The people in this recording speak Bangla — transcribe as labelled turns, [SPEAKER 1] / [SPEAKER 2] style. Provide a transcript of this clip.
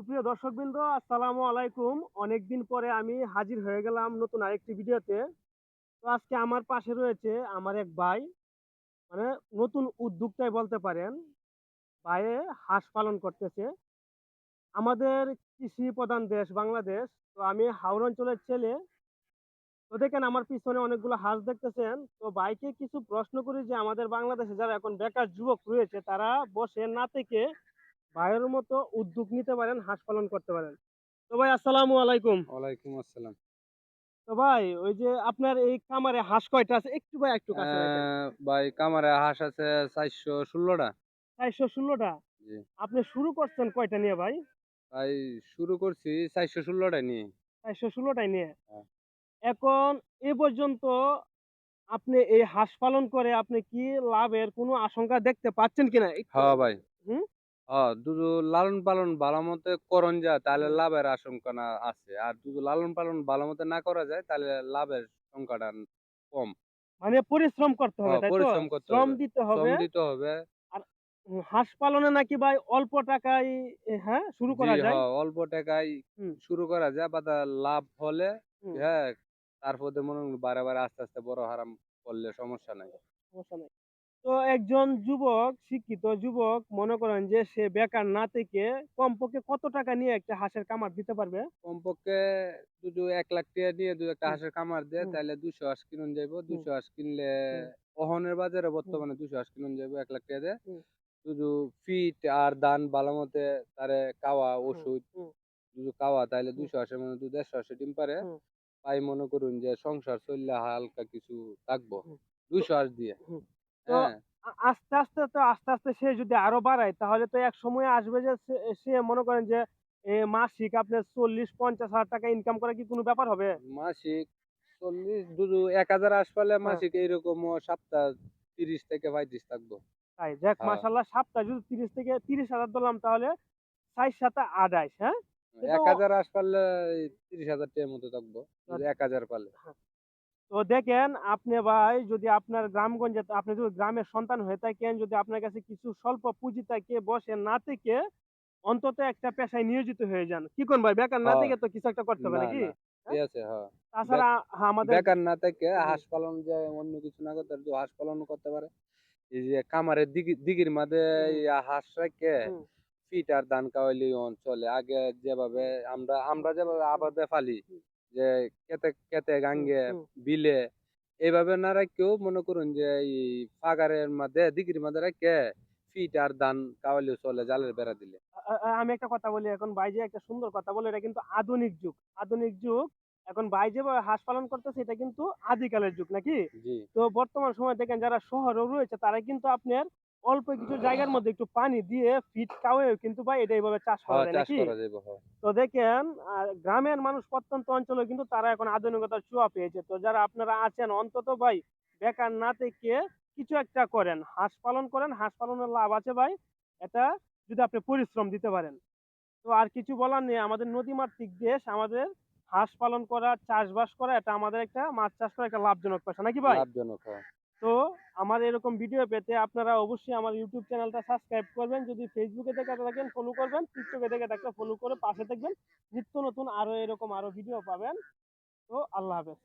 [SPEAKER 1] সুপ্রিয় দর্শকবৃন্দ, আসসালামু আলাইকুম। অনেকদিন পরে আমি হাজির হয়ে গেলাম নতুন আরেকটি ভিডিওতে। তো আজকে আমার পাশে রয়েছে আমার এক ভাই মানে নতুন উদ্যোক্তাই বলতে পারেন, ভাইয়ে হাঁস পালন করতেছে। আমাদের কৃষি প্রধান দেশ বাংলাদেশ, তো আমি হাওড় অঞ্চলের ছেলে। তো দেখেন আমার পিছনে অনেকগুলো হাঁস দেখতেছেন। তো ভাইকে কিছু প্রশ্ন করি যে, আমাদের বাংলাদেশে যারা এখন বেকার যুবক রয়েছে, তারা বসে না থেকে ভাইয়ের মতো উদ্যোগ নিতে পারেন হাঁস পালন করতে পারেন। তো ভাই আসসালামু আলাইকুম।
[SPEAKER 2] ওয়ালাইকুম আসসালাম।
[SPEAKER 1] তো ভাই ওই যে আপনার এই খামারে হাঁস কয়টা আছে? একটু ভাই একটু কাছে
[SPEAKER 2] ভাই কামারে হাঁস আছে চারশো ষোলোটা।
[SPEAKER 1] চারশো ষোলোটা?
[SPEAKER 2] জি।
[SPEAKER 1] আপনি শুরু করছেন কয়টা নিয়ে ভাই?
[SPEAKER 2] ভাই শুরু করছি চারশো ষোলোটা নিয়ে।
[SPEAKER 1] চারশো ষোলোটাই নিয়ে?
[SPEAKER 2] হ্যাঁ।
[SPEAKER 1] এখন এ পর্যন্ত আপনি এই হাঁস পালন করে আপনি কি লাভের কোনো আশঙ্কা দেখতে পাচ্ছেন কিনা?
[SPEAKER 2] হ্যাঁ ভাই।
[SPEAKER 1] হুম?
[SPEAKER 2] দুধ লালন পালন ভালো মতে করন যায় তাহলে লাভের আশঙ্কা না আছে। আর দুধ লালন পালন ভালো মতে না করা যায় তাহলে লাভের সংখ্যাটা কম।
[SPEAKER 1] মানে পরিশ্রম করতে হবে তাই তো?
[SPEAKER 2] পরিশ্রম করতে
[SPEAKER 1] শ্রম
[SPEAKER 2] হবে। শ্রম দিতে হবে।
[SPEAKER 1] উম, হাঁস পালনে নাকি ভাই অল্প টাকায় হ্যাঁ শুরু করা যায়?
[SPEAKER 2] হ্যাঁ, অল্প টাকায় শুরু করা যায় বা তার লাভ হলে হ্যাঁ তারপরে মনে বারে বারে আস্তে আস্তে বড় হারাম করলে সমস্যা নাই।
[SPEAKER 1] সমস্যা নাই। তো একজন যুবক শিক্ষিত যুবক মনে করেন যে সে বেকার না থেকে কমপক্ষে কত টাকা নিয়ে একটা হাঁসের কামার দিতে পারবে
[SPEAKER 2] কমপক্ষে দুটো এক লাখ টাকা দিয়ে দু একটা হাঁসের কামার দিয়ে। তাহলে দুশো হাঁস কিনুন যাইবো দুশো হাঁস কিনলে। অহনের বাজারে বর্তমানে দুশো হাঁস কিনুন যাইবো এক লাখ টাকা দিয়ে। শুধু ফিট আর দান ভালো মতে তারে কাওয়া ওষুধ। দুটো কাওয়া তাহলে দুশো হাঁসের মধ্যে দু দেড়শো হাঁসের ডিম পারে তাই মনে করুন যে সংসার চললে হালকা কিছু থাকব। দুশো হাঁস দিয়ে।
[SPEAKER 1] তো
[SPEAKER 2] হ্যাঁ।
[SPEAKER 1] আস্তে আস্তে তো আস্তে আস্তে সে যদি আরও বাড়ায় তাহলে তো এক সময় আসবে যে সে- মনে করেন যে মাসিক আপনার চল্লিশ পঞ্চাশ হাজার টাকা ইনকাম করা কি কোনো ব্যাপার হবে?
[SPEAKER 2] মাসিক চল্লিশ দুটো এক হাজার হাঁস পালে
[SPEAKER 1] হ্যাঁ।
[SPEAKER 2] মাসিক এইরকম সপ্তাহ তিরিশ থেকে পঁয়ত্রিশ থাকব।
[SPEAKER 1] তাই দেখ
[SPEAKER 2] হ্যাঁ।
[SPEAKER 1] মাসাল্লাহ সাতটা যদি তিরিশ থেকে তিরিশ হাজার ধরলাম তাহলে ষাট সাথে আড়াইশ হ্যাঁ?
[SPEAKER 2] এক হাজার হাঁস পারলে তিরিশ হাজার টাকার মতো থাকব এক হাজার পারলে
[SPEAKER 1] তো দেখেন আপনি ভাই যদি আপনার গ্রামগঞ্জে আপনি যদি গ্রামের সন্তান হয়ে থাকেন যদি আপনার কাছে কিছু স্বল্প পুঁজি থাকে বসে না থেকে অন্তত একটা পেশায় নিয়োজিত হয়ে যান। কি কোন ভাই বেকার না
[SPEAKER 2] হ্যাঁ।
[SPEAKER 1] থেকে তো কিছু একটা করতে হবে নাকি?
[SPEAKER 2] হ্যাঁ?
[SPEAKER 1] তাছাড়া হ্যাঁ, আমাদের
[SPEAKER 2] বেকার না থেকে হাঁস পালন যে অন্য কিছু না করতে পারে, তো হাঁস পালন করতে পারে। এই যে কামারের দিঘি দিঘির মাঝে হাঁস রেখে
[SPEAKER 1] হুম,
[SPEAKER 2] ফিট আর ধান কাওয়াইলি অঞ্চলে আগে যেভাবে আমরা আমরা যেভাবে আবাদে ফালি। যে কেতে কেতে গাঙ্গে বিলে এইভাবে না রাখেও মনে করুন যে এই ফাগারের মধ্যে দিঘির মধ্যে রেখে ফিট আর ধান কাওয়াইলি চলে জালের বেড়া দিলে।
[SPEAKER 1] আমি একটা কথা বলি এখন ভাই যে একটা সুন্দর কথা বলে এটা কিন্তু আধুনিক যুগ। আধুনিক যুগ এখন ভাই যেভাবে হাঁস পালন করতেছে এটা কিন্তু আদিকালের যুগ নাকি? তো বর্তমান সময় দেখেন যারা শহরে রয়েছে তারা কিন্তু আপনার অল্প কিছু জায়গার মধ্যে একটু পানি দিয়ে ফিট কাওয়েও কিন্তু ভাই এটা এইভাবে চাষ করা
[SPEAKER 2] হ্যাঁ
[SPEAKER 1] যায় নাকি?
[SPEAKER 2] করা যাবে হ্যাঁ।
[SPEAKER 1] তো দেখেন গ্রামের মানুষ প্রত্যন্ত অঞ্চলে কিন্তু তারা এখন আধুনিকতার ছোঁয়া পেয়েছে। তো যারা আপনারা আছেন অন্তত ভাই বেকার না থেকে কিছু একটা করেন। হাঁস পালন করেন হাঁস পালনের লাভ আছে ভাই। এটা যদি আপনি পরিশ্রম দিতে পারেন। তো আর কিছু বলার নেই আমাদের নদীমাতৃক দেশ আমাদের হাঁস পালন করা চাষবাস করা এটা আমাদের একটা মাছ চাষ করা একটা লাভজনক পেশা নাকি ভাই?
[SPEAKER 2] লাভজনক হয়।
[SPEAKER 1] তো আমার এরকম ভিডিও পেতে আপনারা অবশ্যই আমার ইউটিউব চ্যানেলটা সাবস্ক্রাইব করবেন। যদি ফেসবুকে দেখে থাকেন ফলো করবেন। টিকটকে দেখে থাকলে ফলো করে পাশে থাকবেন নিত্য নতুন আরও এরকম আরও ভিডিও পাবেন। তো আল্লাহ হাফেজ।